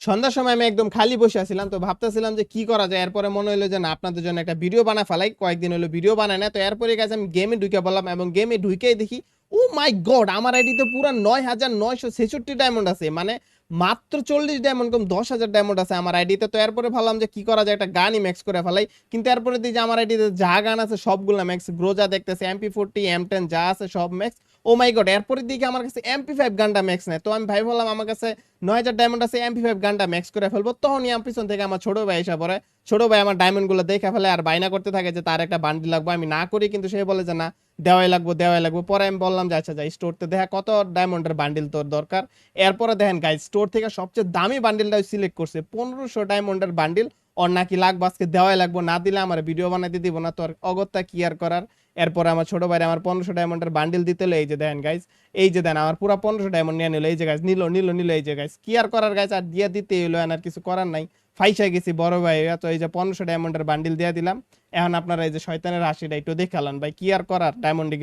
সন্ধ্যার সময় আমি একদম খালি বসে আছিলাম, তো ভাবতেছিলাম যে কি করা যায়? এরপরে মনে হলো যে না, আপনাদের জন্য একটা ভিডিও বানা ফেলাই। কয়েকদিন হলো ভিডিও বানায় না তো এরপরে গেছে আমি গেমে ঢুকে বললাম এবং গেমে ঢুকেই দেখি ও মাই গড আমার আইডিতে পুরো নয় হাজার নয়শো ছেষট্টি ডায়মন্ড আছে। মানে মাত্র চল্লিশ ডায়মন্ড কম দশ হাজার ডায়মন্ড আছে আমার আইডিতে তো। এরপরে ভাবলাম যে কি করা যায়, একটা গানই ম্যাক্স করে ফেলাই। কিন্তু এরপরে দিই যে আমার আইডিতে যা গান আছে সবগুলো ম্যাক্স গ্রোজা দেখতেছে এমপি ফোরটি এম টেন যা আছে সব ম্যাক্স ও মাই গড এরপরের দিকে আমার কাছে এমপি ফাইভ গানটা ম্যাক্স নেয় তো আমি ভাই বললাম, আমার কাছে নয় হাজার ডায়মন্ড আছে এমপি ফাইভ গানটা ম্যাক্স করে ফেলব। তখনই আমি পিছন থেকে আমার ছোট ভাই এসে পড়ে। ছোট ভাই আমার ডায়মন্ডগুলো দেখে ফেলে আর বাইনা করতে থাকে যে তার একটা বান্ডি লাগবে, আমি না করি। কিন্তু সে বলে যে না দেওয়াই লাগবো দেওয়াই লাগবো। পরে আমি বললাম যে আচ্ছা যাই স্টোরতে দেখা, কত ডায়মন্ডের বান্ডিল তোর দরকার? এরপরে দেখেন গাইজ স্টোর থেকে সবচেয়ে দামি বান্ডিলটা সিলেক্ট করছে। পনেরোশো ডায়মন্ডের বান্ডিল ওর নাকি লাগবে, আজকে দেওয়াই লাগবো, না দিলে আমার ভিডিও বানাতে দিব না, তোর অগত্যা কি আর করার? এরপরে আমার ছোট ভাই আমার পনেরোশো ডায়মন্ডের বান্ডিল দিতে এই যে দেখেন গাইজ এই যে দেন আমার পুরো পনেরোশো ডায়মন্ড নিয়ে নিল, এই যে গাছ নিল নিল নিল, এই যে গাছ কি আর করার গাছ আর দিয়ে দিতে এলো আর কিছু করার নাই। ফাইসা গেছি, বড় ভাই এত এই যে পনেরোশো ডায়মন্ডের বান্ডিল দিয়ে দিলাম। এখন আপনারা এই যে শয়তানের হাসিটা একটু দেখালান ভাই, কি আর করার? ডায়মন্ডে